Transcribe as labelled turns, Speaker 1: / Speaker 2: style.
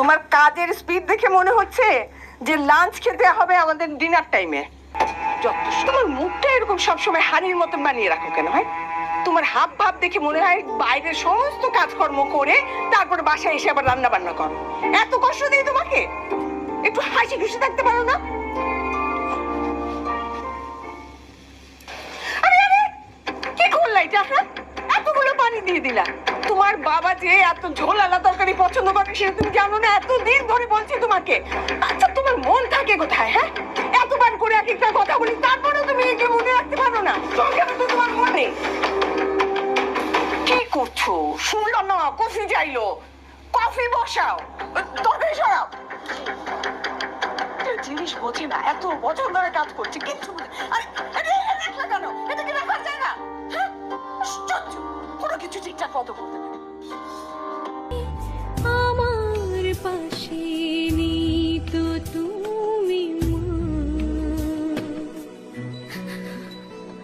Speaker 1: তোমার কাজের স্পিড দেখে মনে হচ্ছে যে লাঞ্চ খেতে হবে আমাদের ডিনার টাইমে যথেষ্ট। তোমার মুখটা এরকম সবসময় হানির মতন বানিয়ে রাখো কেন, হয়? তোমার হাব ভাব দেখে মনে হয় বাইরের সমস্ত কাজকর্ম করে তারপরে বাসায় এসে আবার রান্না বান্না করো। এত কষ্ট দিই তোমাকে? একটু হাসি খুশি থাকতে পারো না? এতগুলো দিয়ে দিলা। তোমার বাবা যে এত ঝোল আলা তরকারি পছন্দ করে, সেটা তুমি জানো না? এত দিন ধরে বলছি তোমাকে। আচ্ছা তোমার মন থাকে কোথায় হ্যাঁ? এতবার করে এক একটা কথা বলি, তারপরেও তুমি একে মনে রাখতে পারো না। কেন তো তোমার মন। কি করছ? শুনলো না, কফি চাইলো। কফি বসাও। তবে সরাও। জিনিস বোঝে না, এত বছর ধরে কাজ করছে, কিচ্ছু কেন